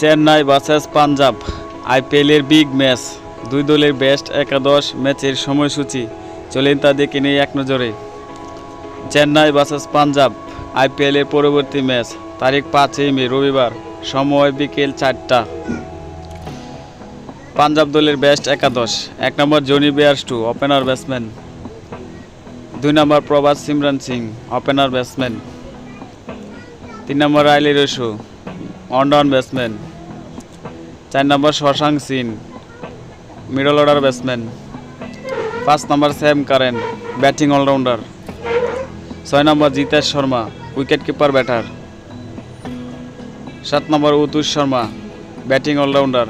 Chennai versus Punjab আইপিএলের big match. দুই দলের বেস্ট একাদশ ম্যাচের সময়সূচি। চলেন তা দেখে নিই এক নজরে। চেন্নাই ভার্সেস পাঞ্জাব আইপিএলের পরবর্তী ম্যাচ, তারিখ পাঁচই মে, রবিবার, সময় বিকেল চারটা। পাঞ্জাব দলের বেস্ট একাদশ, এক নম্বর জনি বেয়ারস্টু ওপেনার ব্যাটসম্যান দুই নম্বর প্রভাত সিমরান সিং ওপেনার ব্যাটসম্যান তিন নম্বর Rilee Rossouw one down batsman চার নম্বর Shashank Singh middle order batsman পাঁচ নম্বর স্যাম কারেন ব্যাটিং অলরাউন্ডার ছয় নম্বর Jitesh Sharma wicket keeper batter সাত নম্বর উতুষ শর্মা ব্যাটিং অলরাউন্ডার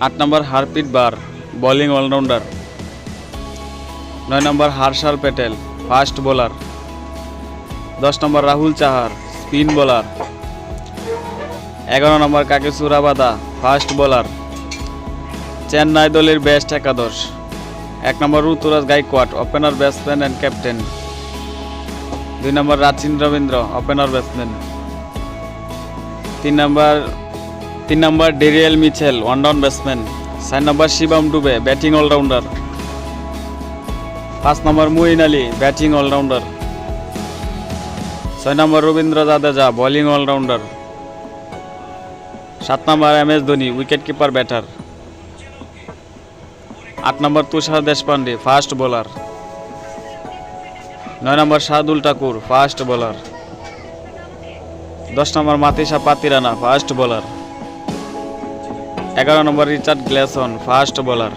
আট নম্বর হারপিট বার বোলিং অলরাউন্ডার নয় নম্বর হার্ষাল প্যাটেল ফাস্ট বোলার দশ নম্বর Rahul Chahar spin bowler এগারো নম্বর Kagiso Rabada fast bowler Chennai দলের best একাদশ। এক নম্বর Ruturaj Gaikwad opener batsman and captain দুই নম্বর রাচিন রবীন্দ্র ওপেনার ব্যাটসম্যান তিন নম্বর তিন নম্বর Daryl Mitchell one down batsman চার নম্বর শিবম ডুবে ব্যাটিং অলরাউন্ডার পাঁচ নম্বর মুইন আলী ব্যাটিং অলরাউন্ডার ছয় নম্বর রবীন্দ্র জাদেজা বোলিং অলরাউন্ডার সাত নম্বর M S Dhoni wicket keeper batter আট নম্বর তুষার দেশপান্ডে ফাস্ট বোলার নয় নম্বর শাহদুল ঠাকুর ফাস্ট বোলার দশ নম্বর মাতিসা পাতিরানা ফাস্ট বোলার এগারো number Richard Gleeson fast bowler